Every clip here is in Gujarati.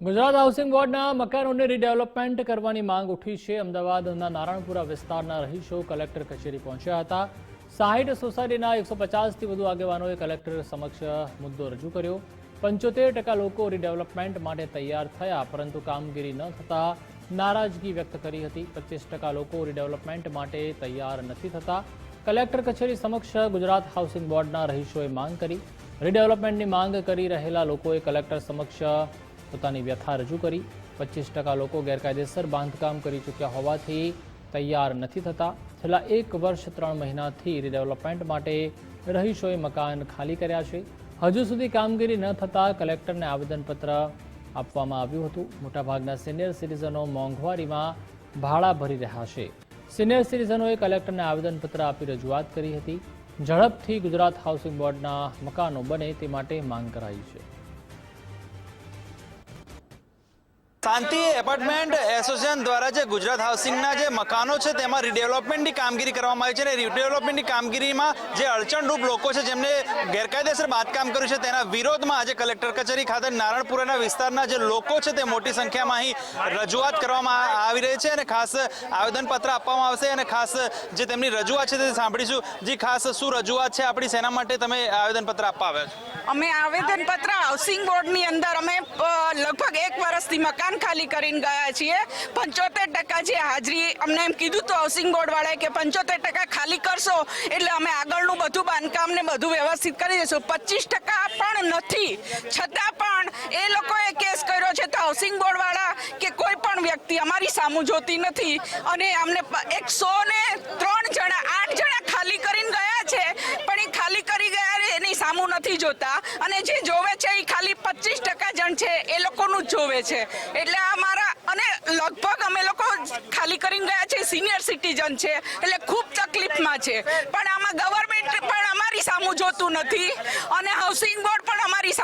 ગુજરાત હાઉસિંગ બોર્ડના મકાનોને રીડેવલપમેન્ટ કરવાની માંગ ઉઠી છે. અમદાવાદના નારાયણપુરા વિસ્તારના રહીશો કલેક્ટર કચેરી પહોંચ્યા હતા. સાહીઠ સોસાયટીના એકસો પચાસથી વધુ આગેવાનોએ કલેક્ટર સમક્ષ મુદ્દો રજૂ કર્યો. પંચોતેર ટકા લોકો રીડેવલપમેન્ટ માટે તૈયાર થયા, પરંતુ કામગીરી ન થતાં નારાજગી વ્યક્ત કરી હતી. પચીસ ટકા લોકો રીડેવલપમેન્ટ માટે તૈયાર નથી થતા. કલેક્ટર કચેરી સમક્ષ ગુજરાત હાઉસિંગ બોર્ડના રહીશોએ માંગ કરી. રીડેવલપમેન્ટની માંગ કરી રહેલા લોકોએ કલેક્ટર સમક્ષ પોતાની વ્યથા રજૂ કરી. પચીસ ટકા લોકો ગેરકાયદેસર બાંધકામ કરી ચૂક્યા હોવાથી તૈયાર નથી થતા. છેલ્લા એક વર્ષ ત્રણ મહિનાથી રીડેવલપમેન્ટ માટે રહીશોએ મકાન ખાલી કર્યા છે. હજુ સુધી કામગીરી ન થતાં કલેક્ટરને આવેદનપત્ર આપવામાં આવ્યું હતું. મોટાભાગના સિનિયર સિટીઝનો મોંઘવારીમાં ભાડા ભરી રહ્યા છે. સિનિયર સિટીઝનોએ કલેક્ટરને આવેદનપત્ર આપી રજૂઆત કરી હતી. ઝડપથી ગુજરાત હાઉસિંગ બોર્ડના મકાનો બને તે માટે માંગ કરાઈ છે. શાંતિ એપાર્ટમેન્ટ એસોસિએશન દ્વારા જે ગુજરાત હાઉસિંગના જે મકાનો છે, તેમાં રીડેવલપમેન્ટની કામગીરી કરવામાં આવી છે અને રીડેવલપમેન્ટની કામગીરીમાં જે અડચણરૂપ લોકો છે, જેમને ગેરકાયદેસર બાંધકામ કર્યું છે, તેના વિરોધમાં આજે કલેક્ટર કચેરી ખાતે નારણપુરાના વિસ્તારના જે લોકો છે, તે મોટી સંખ્યામાં અહીં રજૂઆત કરવામાં આવી રહી છે અને ખાસ આવેદનપત્ર આપવામાં આવશે અને ખાસ જે તેમની રજૂઆત છે, તે સાંભળીશું. જે, ખાસ શું રજૂઆત છે આપણી સેના માટે? તમે આવેદનપત્ર આપવા આવ્યા છો. અમે આવેદનપત્ર હાઉસિંગ બોર્ડની અંદર અમે લગભગ એક વર્ષથી મકાન ખાલી કરીને ગયા છીએ. પંચોતેર ટકા જે હાજરી, અમને એમ કીધું તો હાઉસિંગ બોર્ડ વાળાએ કે પંચોતેર ટકા ખાલી કરશો, એટલે અમે આગળનું બધું બાંધકામ ને બધું વ્યવસ્થિત કરી દઈશું. પચીસ ટકા પણ નથી. છતાં પણ એ લોકોએ કેસ કર્યો છે તો હાઉસિંગ બોર્ડ વાળા કે કોઈ પણ વ્યક્તિ અમારી સામું જોતી નથી. અને અમને એકસો ને ત્રણ જણા, આઠ જણા ખાલી કરીને ગયા છે પણ એ ખાલી કરી ગયા છે એની સામું નથી જોતા. અને જે જોવે છે એ ખાલી પચીસ ટકા જણ છે, એ લોકોનું જોવે છે. એટલે અમારા અને લગભગ અમે લોકો ખાલી કરીને ગયા છે સિનિયર સિટીઝન છે. એટલે ખૂબ તકલીફમાં છે. પણ આમાં ગવર્મેન્ટ પણ અમારી સામું જોતું નથી. અને હાઉસિંગ બોર્ડ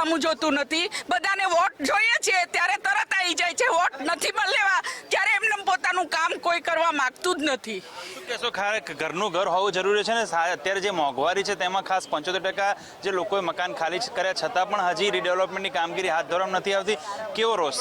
સામું જોતું નથી. બધાને વોટ જોઈએ છે, ત્યારે તરત આવી જાય છે. વોટ નથી પણ લેવા. ત્યારે એમને પોતાનું કામ કોઈ કરવા માંગતું જ નથી. કહેશો ઘરનું ઘર હોવું જરૂરી છે ને? અત્યારે જે મોંઘવારી છે, તેમાં ખાસ પંચોતેર ટકા જે લોકોએ મકાન ખાલી કર્યા, છતાં પણ હજી રીડેવલપમેન્ટની કામગીરી હાથ ધરવામાં નથી આવતી. કેવો રોષ?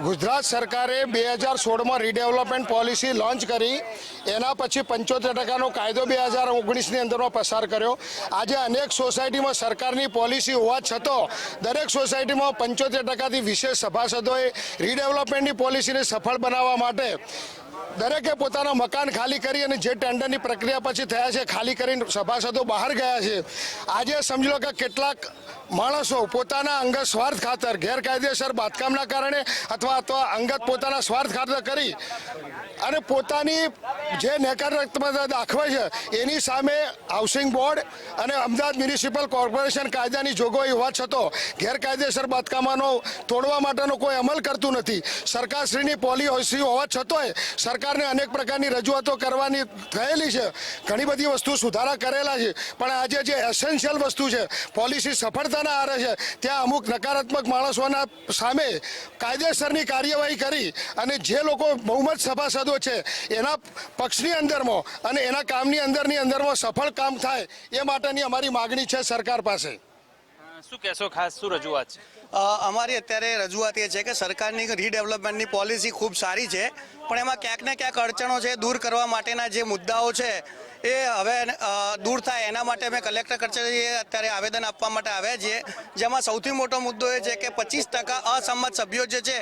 ગુજરાત સરકારે બે હજાર સોળમાં રીડેવલપમેન્ટ પોલિસી લોન્ચ કરી. એના પછી પંચોતેર ટકાનો કાયદો બે હજાર ઓગણીસની અંદરમાં પસાર કર્યો. આજે અનેક સોસાયટીમાં સરકારની પોલિસી હોવા છતાં દરેક સોસાયટીમાં પંચોતેર ટકાથી વિશેષ સભાસદોએ રીડેવલપમેન્ટની પોલિસીને સફળ બનાવવા માટે દરેકે પોતાના મકાન ખાલી કરી અને જે ટેન્ડરની પ્રક્રિયા પછી થયા છે, ખાલી કરીને સભાસદો બહાર ગયા છે. આજે સમજી લો કે કેટલાક માણસો પોતાના અંગત સ્વાર્થ ખાતર, ગેરકાયદેસર બાંધકામના કારણે અથવા અથવા અંગત પોતાના સ્વાર્થ ખાતર કરી અને પોતાની જે નકારાત્મકતા દાખવે છે, એની સામે હાઉસિંગ બોર્ડ અને અમદાવાદ મ્યુનિસિપલ કોર્પોરેશન કાયદાની જોગવાઈ હોવા છતાં ગેરકાયદેસર બાંધકામોનો તોડવા માટેનો કોઈ અમલ કરતું નથી. સરકારશ્રીની પોલિસી હોવા છતાંય સરકારને અનેક પ્રકારની રજૂઆતો કરવાની થયેલી છે. ઘણી બધી વસ્તુ સુધારા કરેલા છે, પણ આજે જે એસેન્શિયલ વસ્તુ છે, પોલિસી સફળતાના આરે છે. ત્યાં અમુક નકારાત્મક માણસોના સામે કાયદેસરની કાર્યવાહી કરી અને જે લોકો બહુમત સભાસદો છે, એના પક્ષની અંદરમાં અને એના કામની અંદરની અંદરમાં સફળ કામ થાય એ માટેની અમારી માગણી છે સરકાર પાસે. શું કહેશો? ખાસ શું રજૂઆત છે? અમારી અત્યારે રજૂઆત એ છે કે સરકારની રીડેવલપમેન્ટની પોલિસી ખૂબ સારી છે, પણ એમાં ક્યાંક ને ક્યાંક અડચણો છે દૂર કરવા માટેના જે મુદ્દાઓ છે એ હવે દૂર થાય. એના માટે અમે કલેક્ટર કચેરીએ અત્યારે આવેદન આપવા માટે આવ્યા છીએ, જેમાં સૌથી મોટો મુદ્દો એ છે કે પચીસ ટકા અસંમત સભ્યો જે છે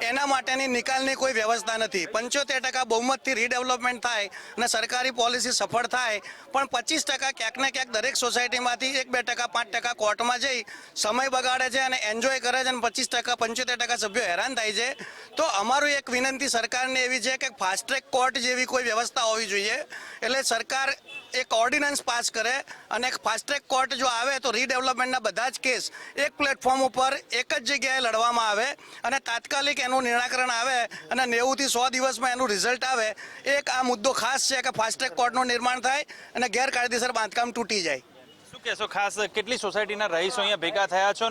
એના માટેની નિકાલની કોઈ વ્યવસ્થા નથી. પંચોતેર ટકા બહુમતથી રીડેવલપમેન્ટ થાય અને સરકારી પોલિસી સફળ થાય, પણ પચીસ ટકા ક્યાંક ને ક્યાંક દરેક સોસાયટીમાંથી એક બે ટકા, પાંચ ટકા કોર્ટમાં જઈ સમય બગાડે છે અને એન્જોય કરે છે અને પચીસ ટકા, પંચોતેર ટકા સભ્યો હેરાન થાય છે. તો અમારું એક વિનંતી સરકારને એવી છે કે ફાસ્ટ ટ્રેક કોર્ટ જેવી કોઈ વ્યવસ્થા હોવી જોઈએ. એટલે સરકાર એક ઓર્ડિનન્સ પાસ કરે અને એક ફાસ્ટ્રેક કોર્ટ જો આવે તો રીડેવલપમેન્ટના બધા જ કેસ એક પ્લેટફોર્મ ઉપર એક જ જગ્યાએ લડવામાં આવે અને તાત્કાલિક એનું નિરાકરણ આવે અને નેવુંથી સો દિવસમાં એનું રિઝલ્ટ આવે, એક આ મુદ્દો ખાસ છે કે ફાસ્ટ્રેક કોર્ટનું નિર્માણ થાય અને ગેરકાયદેસર બાંધકામ તૂટી જાય. શું કેટલી સોસાયટીના રહીશો અહીંયા ભેગા છો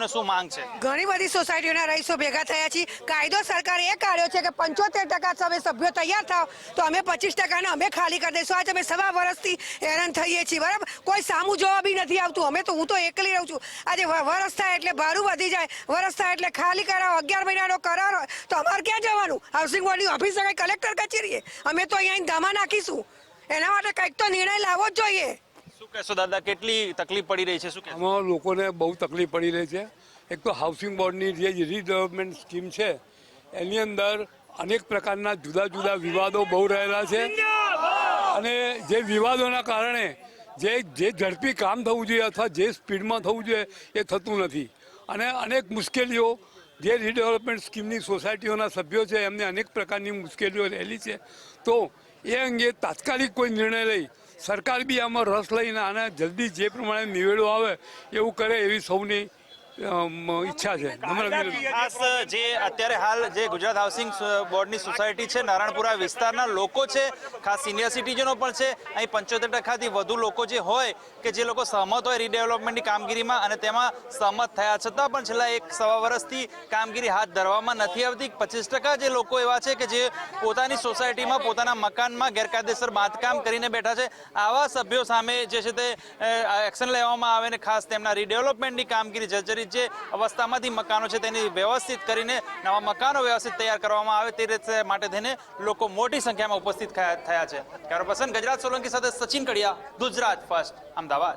ઘણી બધી સોસાયટીઓના રહીશો ભેગા થયા છીએ કાયદો સરકારે એ કાઢ્યો છે કે પંચોતેર ટકા તમે સભ્યો તૈયાર થાવ તો અમે પચીસ ટકાને અમે ખાલી કરી દઈશું. આજે અમે સવા વર્ષથી હેરાન થઈએ છીએ, બરાબર? કોઈ સામું જોવા બી નથી આવતું. અમે તો, હું તો એકલી રહું છું. આજે વરસ થાય એટલે ભાડું વધી જાય. વરસ થાય એટલે ખાલી કરાવો. અગિયાર મહિનાનો કરાર તો અમારે ક્યાં જવાનું? હાઉસિંગ બોર્ડની ઓફિસ આગળ કલેક્ટર કચેરીએ? અમે તો અહીંયા ધામા નાખીશું. એના માટે કંઈક તો નિર્ણય લાવવો જ જોઈએ. શું કહેશો દાદા? કેટલી તકલીફ પડી રહી છે? શું આમાં લોકોને બહુ તકલીફ પડી રહી છે. એક તો હાઉસિંગ બોર્ડની જે રીડેવલપમેન્ટ સ્કીમ છે, એની અંદર અનેક પ્રકારના જુદા જુદા વિવાદો બહુ રહેલા છે. અને જે વિવાદોના કારણે જે જે ઝડપી કામ થવું જોઈએ અથવા જે સ્પીડમાં થવું જોઈએ એ થતું નથી. અને અનેક મુશ્કેલીઓ જે રીડેવલપમેન્ટ સ્કીમની સોસાયટીઓના સભ્યો છે, એમને અનેક પ્રકારની મુશ્કેલીઓ રહેલી છે. તો એ અંગે તાત્કાલિક કોઈ નિર્ણય લઈ સરકાર બી આમાં રસ લઈને આને જલ્દી જે પ્રમાણે નિવેડો આવે, એવું કરે એવી સૌની ઈચ્છા છે. ખાસ જે અત્યારે હાલ જે ગુજરાત હાઉસિંગ બોર્ડની સોસાયટી છે નારાયણપુરા વિસ્તારના લોકો છે ખાસ સિનિયર સિટીઝનો પણ છે. અહીં પંચોતેર ટકાથી વધુ લોકો જે હોય કે જે લોકો સહમત હોય રીડેવલપમેન્ટની કામગીરીમાં અને તેમાં સહમત થયા છતાં પણ છેલ્લા એક સવા વર્ષથી કામગીરી હાથ ધરવામાં નથી આવતી. પચીસ ટકા જે લોકો એવા છે કે જે પોતાની સોસાયટીમાં પોતાના મકાનમાં ગેરકાયદેસર બાંધકામ કરીને બેઠા છે આવા સભ્યો સામે જે છે તે એક્શન લેવામાં આવે ને ખાસ તેમના રીડેવલપમેન્ટની કામગીરી જર્જરિત જે અવસ્થામાંથી મકાનો છે તેની વ્યવસ્થિત કરીને નવા મકાનો વ્યવસ્થિત તૈયાર કરવામાં આવે તે રીતે માટે થઈને લોકો મોટી સંખ્યામાં ઉપસ્થિત થયા છે. કેરો પસંદ ગજરાત સોલંકી સાથે સચિન કડિયા, ગુજરાત ફર્સ્ટ, અમદાવાદ.